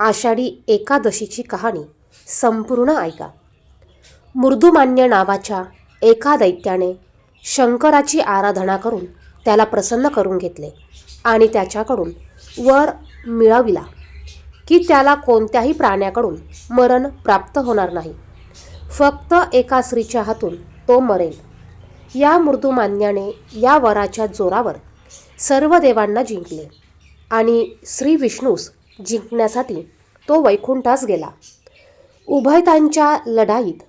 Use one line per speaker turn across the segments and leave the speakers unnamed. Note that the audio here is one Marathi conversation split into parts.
आषाढी एकादशीची कहाणी संपूर्ण ऐका. मृदुमान्य नावाच्या एका दैत्याने शंकराची आराधना करून त्याला प्रसन्न करून घेतले आणि त्याच्याकडून वर मिळविला की त्याला कोणत्याही प्राण्याकडून मरण प्राप्त होणार नाही. फक्त एका स्त्रीच्या हातून तो मरेल. या मृदुमान्याने या वराच्या जोरावर सर्व देवांना जिंकले आणि श्री विष्णूस जिंकण्यासाठी तो वैकुंठास गेला. उभयतांच्या लढाईत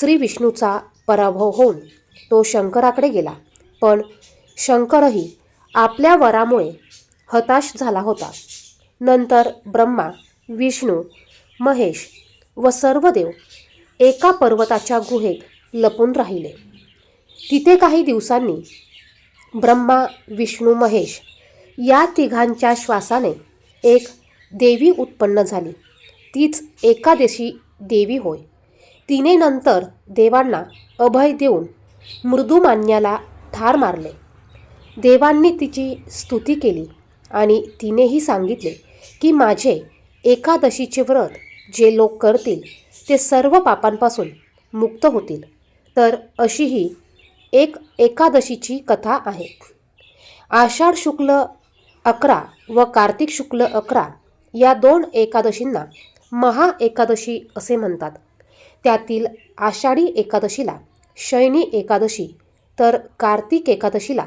श्री विष्णूचा पराभव होऊन तो शंकराकडे गेला. पण शंकरही आपल्या वरामुळे हताश झाला होता. नंतर ब्रह्मा विष्णू महेश व सर्व देव एका पर्वताच्या गुहेत लपून राहिले. तिथे काही दिवसांनी ब्रह्मा विष्णू महेश या तिघांच्या श्वासाने एक देवी उत्पन्न झाली. तीच एकादशी देवी होय. तिने नंतर देवांना अभय देऊन मृदुमान्याला ठार मारले. देवांनी तिची स्तुती केली आणि तिनेही सांगितले की माझे एकादशीचे व्रत जे लोक करतील ते सर्व पापांपासून मुक्त होतील. तर अशी ही एक एकादशीची कथा आहे. आषाढ शुक्ल अकरा व कार्तिक शुक्ल अकरा या दोन एकादशींना महा एकादशी असे म्हणतात. त्यातील आषाढी एकादशीला शयनी एकादशी तर कार्तिक एकादशीला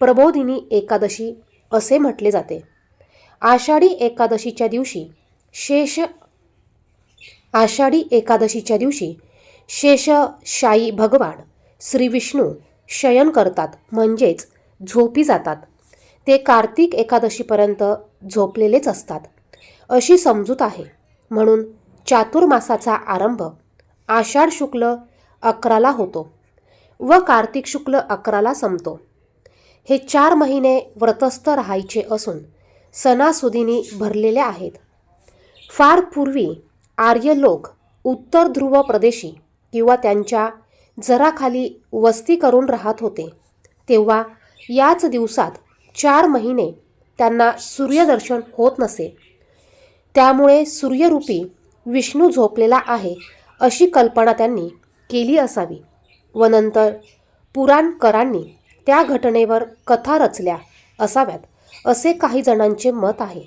प्रबोधिनी एकादशी असे म्हटले जाते. आषाढी एकादशीच्या दिवशी शेष आषाढी एकादशीच्या दिवशी शेषशाई भगवान श्री विष्णू शयन करतात म्हणजेच झोपी जातात. ते कार्तिक एकादशीपर्यंत झोपलेलेच असतात. अशी समजूत आहे. म्हणून चातुर्मासाचा आरंभ आषाढ शुक्ल अकराला होतो व कार्तिक शुक्ल अकराला संपतो. हे चार महिने व्रतस्थ राहायचे असून सणासुदीनी भरलेले आहेत. फार पूर्वी आर्य लोक उत्तर ध्रुव प्रदेशी किंवा त्यांच्या जराखाली वस्ती करून राहत होते. तेव्हा याच दिवसात चार महिने त्यांना सूर्यदर्शन होत नसे. त्यामुळे सूर्यरूपी विष्णू झोपलेला आहे अशी कल्पना त्यांनी केली असावी. व नंतर पुराणकरांनी त्या घटनेवर कथा रचल्या असाव्यात असे काही जणांचे मत आहे.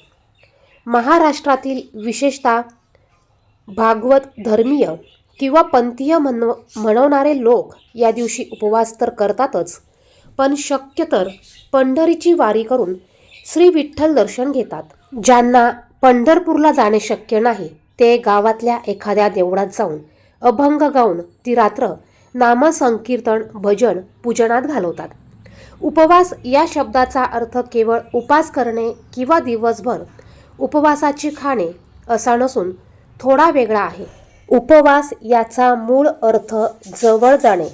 महाराष्ट्रातील विशेषतः भागवत धर्मीय किंवा पंथीय म्हण म्हणवणारे लोक या दिवशी उपवास तर करतातच पण शक्य तर पंढरीची वारी करून श्री विठ्ठल दर्शन घेतात ज्यांना पंढरपूरला जाणे शक्य नाही. ते गावातल्या एखाद्या देवळात जाऊन अभंग गाऊन ती रात्र नामसंकीर्तन भजन पूजनात घालवतात. उपवास या शब्दाचा अर्थ केवळ उपास करणे किंवा दिवसभर उपवासाची खाणे असा नसून थोडा वेगळा आहे. उपवास याचा मूळ अर्थ जवळ जाणे.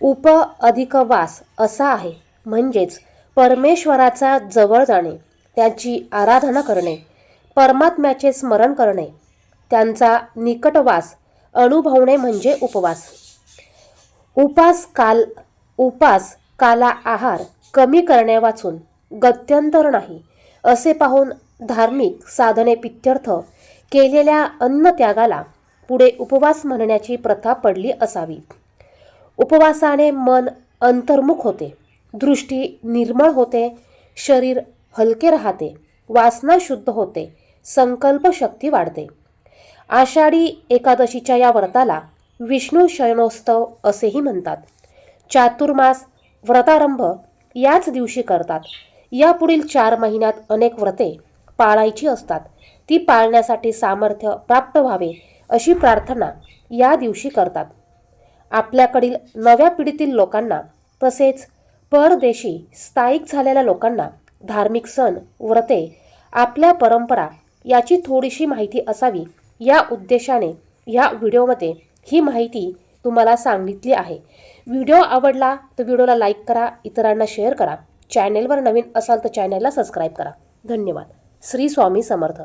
उप अधिक वास असा आहे म्हणजेच परमेश्वराचा जवळ जाणे त्याची आराधना करणे. परमात्म्याचे स्मरण करणे त्यांचा निकटवास अनुभवणे म्हणजे उपवास. उपास काल उपास काला आहार कमी करण्यावाचून गत्यंतर नाही असे पाहून धार्मिक साधने पित्यर्थ केलेल्या अन्नत्यागाला पुढे उपवास म्हणण्याची प्रथा पडली असावी. उपवासाने मन अंतर्मुख होते दृष्टी निर्मळ होते शरीर हलके राहते वासना शुद्ध होते संकल्पशक्ती वाढते. आषाढी एकादशीच्या या व्रताला विष्णू शयनोत्सव असेही म्हणतात. चातुर्मास व्रतारंभ याच दिवशी करतात. यापुढील चार महिन्यात अनेक व्रते पाळायची असतात. ती पाळण्यासाठी सामर्थ्य प्राप्त व्हावे अशी प्रार्थना या दिवशी करतात. आपल्याकडील नव्या पिढीतील लोकांना तसेच परदेशी स्थायिक झालेल्या लोकांना धार्मिक सण व्रते आपल्या परंपरा याची थोडीशी माहिती असावी. या उद्देशाने या व्हिडिओमध्ये ही माहिती तुम्हाला सांगितली आहे. व्हिडिओ आवडला तर व्हिडिओला लाईक करा इतरांना शेअर करा. चॅनेलवर नवीन असाल तर चॅनेलला सबस्क्राईब करा. धन्यवाद. श्री स्वामी समर्थ.